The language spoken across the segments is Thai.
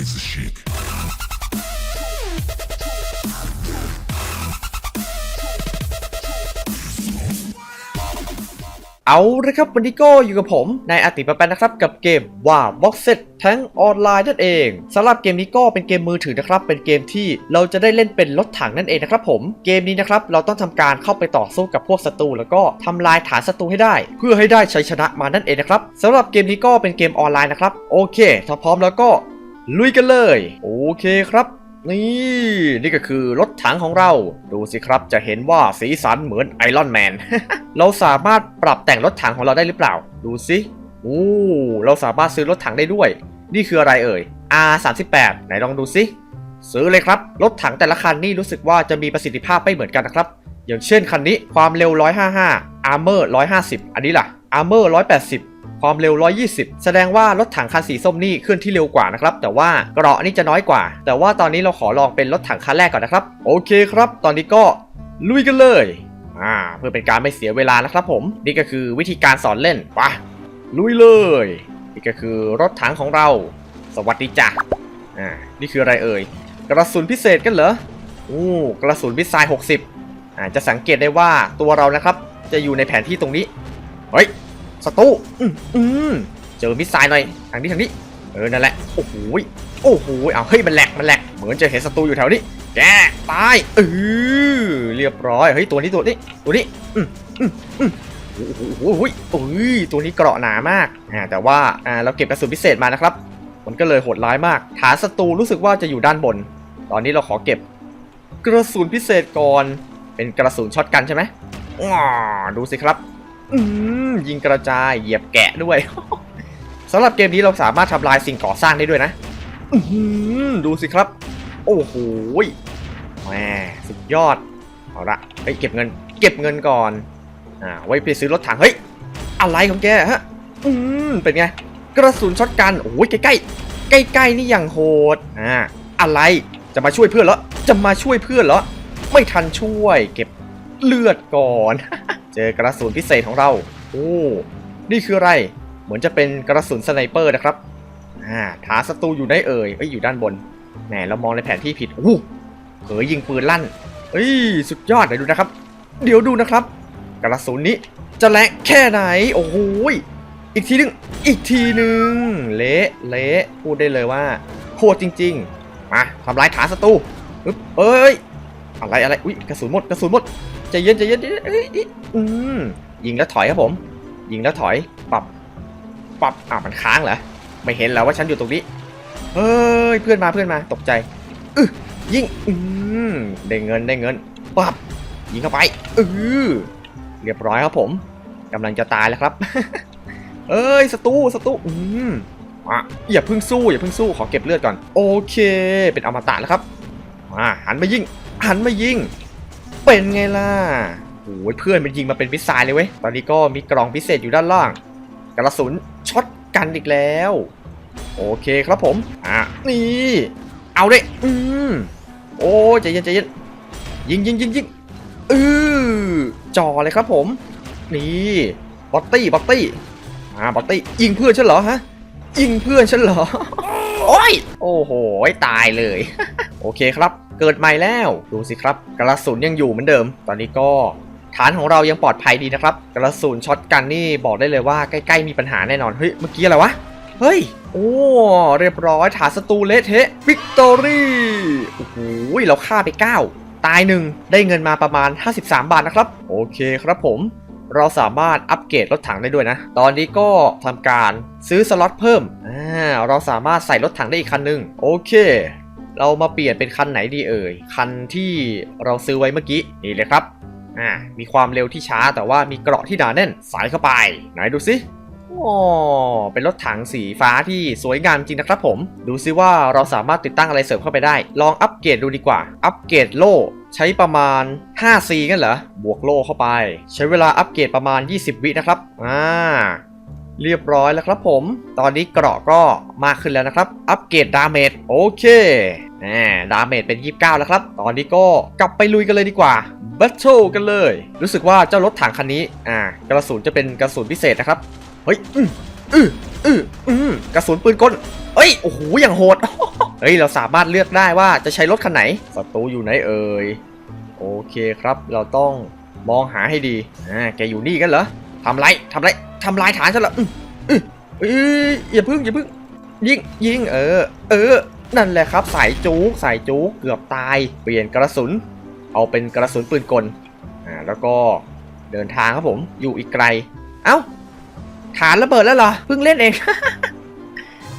razor chic. เอาละครับวันนี้ก็อยู่กับผมนายอาติปะแปนนะครับกับเกมว่าบ็อกเซตทั้งออนไลน์นั่นเองสำหรับเกมนี้ก็เป็นเกมมือถือนะครับ เป็นเกมที่เราจะได้เล่นเป็นรถถังนั่นเองนะครับผมเกมนี้นะครับเราต้องทำการเข้าไปต่อสู้กับพวกศัตรูแล้วก็ทำลายฐานศัตรูให้ได้ เพื่อให้ได้ชัยชนะมานั่นเองนะครับสำหรับเกมนี้ก็เป็นเกมออนไลน์นะครับโอเคถ้าพร้อมแล้วก็ ลุยกันเลย โอเคครับ นี่ นี่ก็คือรถถังของเรา ดูสิครับจะเห็นว่าสีสันเหมือนไอรอนแมน เราสามารถปรับแต่งรถถังของเราได้หรือเปล่า ดูสิโอ้เราสามารถซื้อรถถังได้ด้วย นี่คืออะไรเอ่ย R38 ไหนลองดูสิซื้อเลยครับ รถถังแต่ละคันนี่รู้สึกว่าจะมีประสิทธิภาพไม่เหมือนกันนะครับ อย่างเช่นคันนี้ความเร็ว 155 Armor 150 อันนี้ล่ะ Armor 180 ความเร็ว 120 แสดงว่ารถถังคันสีส้มนี่เคลื่อนที่เร็วกว่านะครับ แต่ว่าเกราะนี่จะน้อยกว่า แต่ว่าตอนนี้เราขอลองเป็นรถถังคันแรกก่อนนะครับ โอเคครับ ตอนนี้ก็ลุยกันเลย อ่า เพื่อเป็นการไม่เสียเวลานะครับผม นี่ก็คือวิธีการสอนเล่นปะลุยเลย นี่ก็คือรถถังของเรา สวัสดีจ้ะ อ่า นี่คืออะไรเอ่ย กระสุนพิเศษกันเหรออู้กระสุนพิซาย60 อ่า จะสังเกตได้ว่าตัวเรานะครับ จะอยู่ในแผนที่ตรงนี้ เฮ้ย สตูอืมอืมเจอมิสไซล์หน่อยทางนี้ทางนี้เออนั่นแหละโอ้โหโอ้โหเอาเฮ้ยมันแหลกมันแหลกเหมือนจะเห็นศัตรูอยู่แถวนี้แกตายเออเรียบร้อยเฮ้ยตัวนี้ตัวนี้ตัวนี้อืมอืมอืมโอ้โหโอ้โหโอ้ยตัวนี้เกราะหนามากอ่าแต่ว่าอ่าเราเก็บกระสุนพิเศษมานะครับ มันก็เลยโหดร้ายมาก ฐานศัตรูรู้สึกว่าจะอยู่ด้านบน ตอนนี้เราขอเก็บ กระสุนพิเศษก่อนเป็นกระสุนช็อตกันใช่ไหมอ๋อดูสิครับ ยิงกระจายเหยียบแกะด้วยสำหรับเกมนี้เราสามารถทำลายสิ่งก่อสร้างได้ด้วยนะดูสิครับ โอ้โหแหมสุดยอด เอาละไปเก็บเงิน เก็บเงินก่อนอ่าไว้ไปซื้อรถถังเฮ้ยอะไรของแกฮะ อืมเป็นไง กระสุนช็อตกันโอ้ยใกล้ใกล้ๆใกล้นี่อย่างโหดอ่าอะไรจะมาช่วยเพื่อนเหรอจะมาช่วยเพื่อนเหรอไม่ทันช่วย เก็บเลือดก่อน เจอกระสุนพิเศษของเรา โอ้ นี่คืออะไร เหมือนจะเป็นกระสุนสไนเปอร์นะครับ อ่าฐานศัตรูอยู่ไหนเอ่ย เอ้ย อยู่ด้านบน แหม เรามองในแผนที่ผิดโอ้เผยยิงปืนลั่น เอ้ย สุดยอดเดี๋ยวดูนะครับ เดี๋ยวดูนะครับ กระสุนนี้จะแรงแค่ไหน โอ้โหยอีกทีหนึง อีกทีหนึ่งเละเละพูดได้เลยว่าโคตรจริง ๆ มาทำลายฐานศัตรูเอ้ย อะไรอะไร อุ้ยกระสุนหมด กระสุนหมด ใจเย็นจเย็นใจเย็นอืมยิงแล้วถอยครับผม ยิงแล้วถอยปรับปรับอ่ามันค้างเหรอไม่เห็นแล้วว่าฉันอยู่ตรงนี้เฮ้ยเพื่อนมาเพื่อนมาตกใจอือยิงอืมได้เงินได้เงินปรับยิงเข้าไปอือเรียบร้อยครับผมกำลังจะตายแล้วครับ เอ้ยศัตรูศัตรูอืมอะอย่าเพิ่งสู้อย่าเพิ่งสู้ขอเก็บเลือดก่อน โอเค เป็นอมตะแล้วครับมาหันมายิงหันมายิง เป็นไงล่ะโอ้ยเพื่อนมันยิงมาเป็นมิสไซล์เลยเว้ย ตอนนี้ก็มีกล่องพิเศษอยู่ด้านล่าง กระสุนช็อตกันอีกแล้ว โอเคครับผม อะ นี่ เอาเลยอืมโอ้ใจเย็นใจเย็นยิงยิงยิงยิงอือจ่อเลยครับผม นี่บอตตี้บอตตี้มาบอตตี้ยิงเพื่อนฉันเหรอฮะ ยิงเพื่อนฉันเหรอ โอ้ย โอ้โห ตายเลย โอเคครับ เกิดใหม่แล้วดูสิครับ กระสุนยังอยู่เหมือนเดิม ตอนนี้ก็ฐานของเรายังปลอดภัยดีนะครับ กระสุนช็อตกันนี่บอกได้เลยว่าใกล้ๆมีปัญหาแน่นอนเฮ้ยเมื่อกี้อะไรวะเฮ้ย โอ้ เรียบร้อย ฐานศัตรูเละเทะวิกตอรี่โอ้โหเราฆ่าไป 9 ตายหนึ่งได้เงินมาประมาณ 53 บาทนะครับ โอเคครับผม เราสามารถอัปเกรดรถถังได้ด้วยนะ ตอนนี้ก็ทำการซื้อสล็อตเพิ่ม อ่า เราสามารถใส่รถถังได้อีกคันหนึ่งโอเค เรามาเปลี่ยนเป็นคันไหนดีเอ่ย คันที่เราซื้อไว้เมื่อกี้นี่เลยครับ อ่า มีความเร็วที่ช้าแต่ว่ามีเกราะที่หนาแน่นใส่เข้าไป ไหนดูสิอ๋อเป็นรถถังสีฟ้าที่สวยงามจริงนะครับผม ดูซิว่าเราสามารถติดตั้งอะไรเสริมเข้าไปได้ ลองอัปเกรดดูดีกว่า อัปเกรดโล่ใช้ประมาณ 5C กันเหรอ บวกโล่เข้าไป ใช้เวลาอัปเกรดประมาณ 20 วินะครับ อ่า เรียบร้อยแล้วครับผม ตอนนี้เกราะก็มากขึ้นแล้วนะครับ อัปเกรดดาเมจโอเคแหมดาเมจเป็น 29 แล้วครับ ตอนนี้ก็กลับไปลุยกันเลยดีกว่าบัตเทิลกันเลย รู้สึกว่าเจ้ารถถังคันนี้ อ่า กระสุนจะเป็นกระสุนพิเศษนะครับ เฮ้ย อืออืออืออือกระสุนปืนกลเอ้ย โอ้โห อย่างโหด เฮ้ย เราสามารถเลือกได้ว่าจะใช้รถคันไหน ศัตรูอยู่ไหนเอ่ย โอเคครับ เราต้องมองหาให้ดี อ่า แกอยู่นี่กันเหรอ ทำไรทำไรทำลายฐานฉันเหรออื้ออืออยอย่าพึ่งอย่าพึ่งยิงยิงเออ เออ นั่นแหละครับสายจูกสายจูกเกือบตาย เปลี่ยนกระสุน เอาเป็นกระสุนปืนกลอ่าแล้วก็เดินทางครับผมอยู่อีกไกล เอ้า ฐานระเบิดแล้วเหรอ เพิ่งเล่นเอง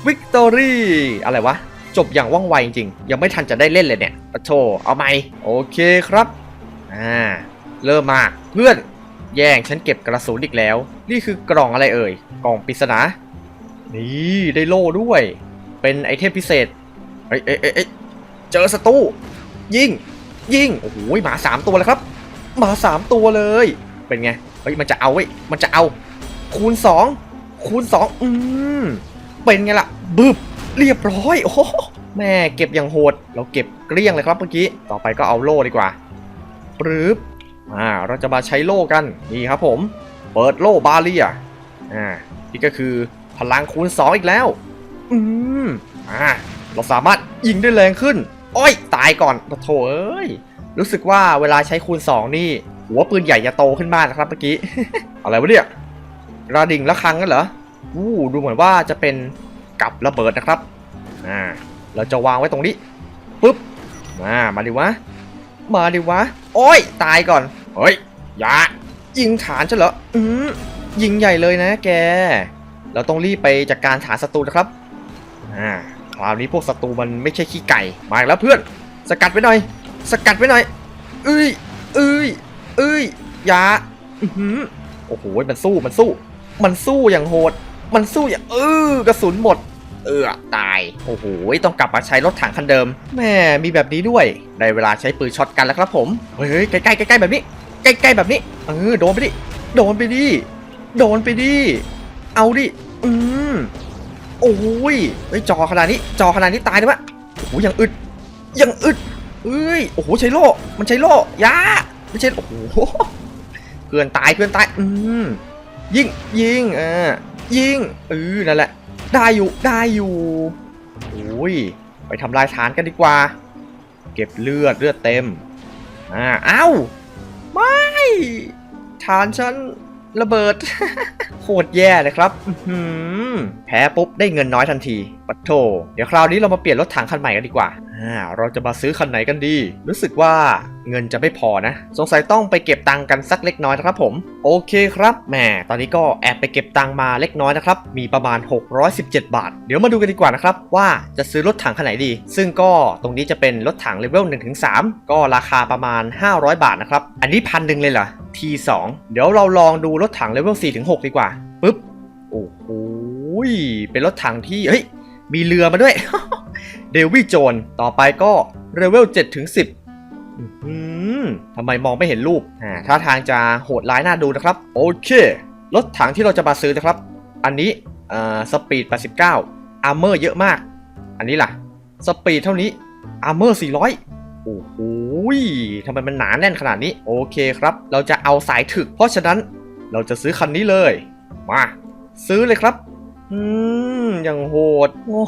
วิกตอรี่อะไรวะ จบอย่างว่องไวจริงๆ ยังไม่ทันจะได้เล่นเลยเนี่ยปะโถเอาไหมโอเคครับอ่าเริ่มมาเพื่อน แย่งฉันเก็บกระสุนอีกแล้ว นี่คือกล่องอะไรเอ่ย กล่องปริศนา นี่ได้โล่ด้วย เป็นไอเทมพิเศษ เอ้ยเอ้ยเอ้ยเอ้เจอศัตรูยิงยิงโอ้โหหมาสามตัวเลยครับ หมาสามตัวเลย เป็นไง เฮ้ยมันจะเอาเว้ย มันจะเอา คูณสองคูณสองอืม เป็นไงล่ะ บึบ เรียบร้อย โอ้โหแม่เก็บอย่างโหด เราเก็บเกลี้ยงเลยครับเมื่อกี้ ต่อไปก็เอาโล่ดีกว่าปรึบ อ่าเราจะมาใช้โล่กันนี่ครับผมเปิดโล่บาเลียอ่านี่ก็คือพลังคูณ 2 อีกแล้ว อืมอ่าเราสามารถยิงได้แรงขึ้นโอ้ยตายก่อนโอ้โถเอ้ยรู้สึกว่าเวลาใช้คูณ 2 นี่ หัวปืนใหญ่จะโตขึ้นมากนะครับเมื่อกี้ อะไรวะเนี่ยระดิ่งละครังกันเหรออู้ดูเหมือนว่าจะเป็นกับระเบิดนะครับอ่าเราจะวางไว้ตรงนี้ปุ๊บมามาดิวะ มาดิวะ โอ้ยตายก่อน เฮ้ยอย่ายิงฐานฉันเหรออืมยิงใหญ่เลยนะแก เราต้องรีบไปจัดการฐานศัตรูนะครับอ่าคราวนี้พวกศัตรูมันไม่ใช่ขี้ไก่มาแล้วเพื่อน สกัดไว้หน่อย สกัดไว้หน่อยเอ้ยเอ้ยเอ้ยอย่าอือหือโอ้โหมันสู้มันสู้ มันสู้อย่างโหด มันสู้อย่างเออกระสุนหมด เออตายโอ้โหต้องกลับมาใช้รถถังคันเดิมแม่มีแบบนี้ด้วยได้เวลาใช้ปืนช็อตกันแล้วครับผมเฮ้ยเฮ้ยใกล้ๆใกล้ๆแบบนี้ ใกล้ๆแบบนี้ เออโดนไปดิ โดนไปดิ โดนไปดิ เอาดิ อืมโอ้ยเฮ้จอขนาดนี้ จอขนาดนี้ตายเลยวะโอ้โหยังอึด ยังอึดเอ้ย โอ้โหใช้โล่ มันใช้โล่ยาไม่ใช่ โอ้โหเพื่อนตายเพื่อนตาย อืมยิงยิงอ่ายิงเออนั่นแหละ ได้อยู่ ได้อยู่โอ้ย ไปทำลายฐานกันดีกว่า เก็บเลือด เลือดเต็ม อ่า เอ้า ฐานฉันระเบิด โคตรแย่เลยครับแพ้ปุ๊บได้เงินน้อยทันทีปัดโถเดี๋ยวคราวนี้เรามาเปลี่ยนรถถังคันใหม่กันดีกว่า อ่าเราจะมาซื้อคันไหนกันดี รู้สึกว่าเงินจะไม่พอนะ สงสัยต้องไปเก็บตังค์กันสักเล็กน้อยนะครับผม โอเคครับแหมตอนนี้ก็แอบไปเก็บตังค์มาเล็กน้อยนะครับ มีประมาณ 617 บาท เดี๋ยวมาดูกันดีกว่านะครับ ว่าจะซื้อรถถังคันไหนดี ซึ่งก็ตรงนี้จะเป็นรถถังเลเวล1-3 ก็ราคาประมาณ 500 บาทนะครับ อันนี้พันหนึ่งเลยเหรอ T2 เดี๋ยวเราลองดูรถถังเลเวล4-6 ดีกว่าปึ๊บโอ้โหเป็นรถถังที่เฮ้ยมีเรือมาด้วย เดวิโจน ต่อไปก็เลเวล7ถึง10อื้อหือทำไมมองไม่เห็นรูปอ่าท่าทางจะโหดร้ายน่าดูนะครับ โอเค รถถังที่เราจะมาซื้อนะครับ อันนี้อ่าสปีด 89อาร์เมอร์เยอะมาก อันนี้ล่ะ สปีดเท่านี้อาร์เมอร์400 โอ้โหทำไมมันหนาแน่นขนาดนี้ โอเคครับ เราจะเอาสายถึก เพราะฉะนั้นเราจะซื้อคันนี้เลย มา ซื้อเลยครับ อืม อย่างโหดโอ้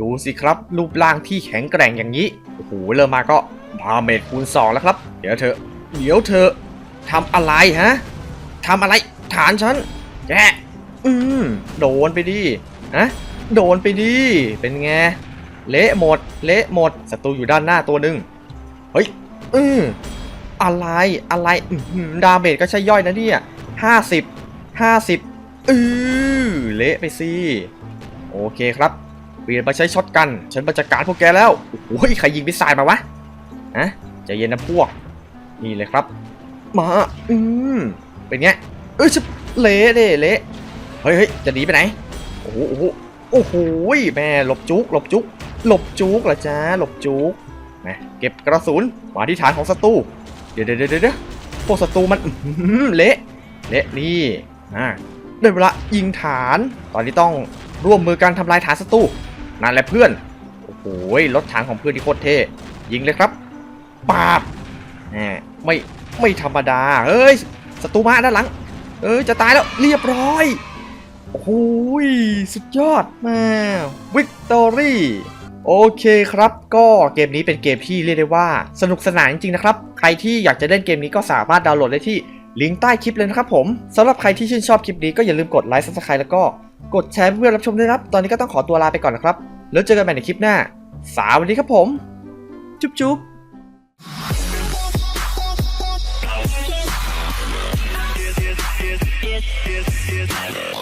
ดูสิครับ รูปร่างที่แข็งแกร่งอย่างนี้ โอ้โห เริ่มมาก็ดาเมจคูณ2แล้วครับ เดี๋ยวเธอ เดี๋ยวเธอทำอะไรฮะทำอะไร ฐานฉันแกอืม โดนไปดิฮะโดนไปดิ เป็นไง เละหมด เละหมด ศัตรูอยู่ด้านหน้าตัวหนึ่งเฮ้ย อืมอะไร อะไรอืดาเมจก็ใช่ย่อยนะเนี่ยห้าสิบ ห้าสิบ อือเละไปสิ โอเคครับ เปลี่ยนมาใช้ช็อตกัน ฉันบัญชาการพวกแกแล้ว โอ้ยใครยิงมิสไซล์มาวะฮะใจเย็นนะพวก นี่เลยครับ มา อืม เป็นไง เอ้ยจะเละเด้เละ เฮ้ยเฮ้ยจะหนีไปไหน โอ้โห โอ้โห โอ้โห แม่หลบจุก หลบจุก หลบจุกเหรอจ้าหลบจุกนะเก็บกระสุนมาที่ฐานของศัตรู เดี๋ยวเดี๋ยวเดี๋ยวเดี๋ยวพวกศัตรูมันเละ เละนี่อ่าได้เวลายิงฐาน ตอนนี้ต้องร่วมมือกันทำลายฐานศัตรู นั่นแหละเพื่อน โอ้โหรถถังของเพื่อนที่โคตรเท่ ยิงเลยครับปาบแหมไม่ไม่ธรรมดาเฮ้ยศัตรูมาด้านหลัง เอ้ยจะตายแล้วเรียบร้อย โอ้โหสุดยอดม่วิกตอรี่โอเคครับ ก็เกมนี้เป็นเกมที่เรียกได้ว่า สนุกสนานจริงๆนะครับ ใครที่อยากจะเล่นเกมนี้ก็สามารถดาวน์โหลดได้ที่ลิงก์ใต้คลิปเลยนะครับผมสำหรับใครที่ชื่นชอบคลิปนี้ก็อย่าลืมกดไลค์ซับสไครต์แล้วก็ กดแชร์เพื่อรับชมด้วยครับ ตอนนี้ก็ต้องขอตัวลาไปก่อนนะครับ แล้วเจอกันใหม่ในคลิปหน้า สวัสดีครับผม จุ๊บจุ๊บ Yeah.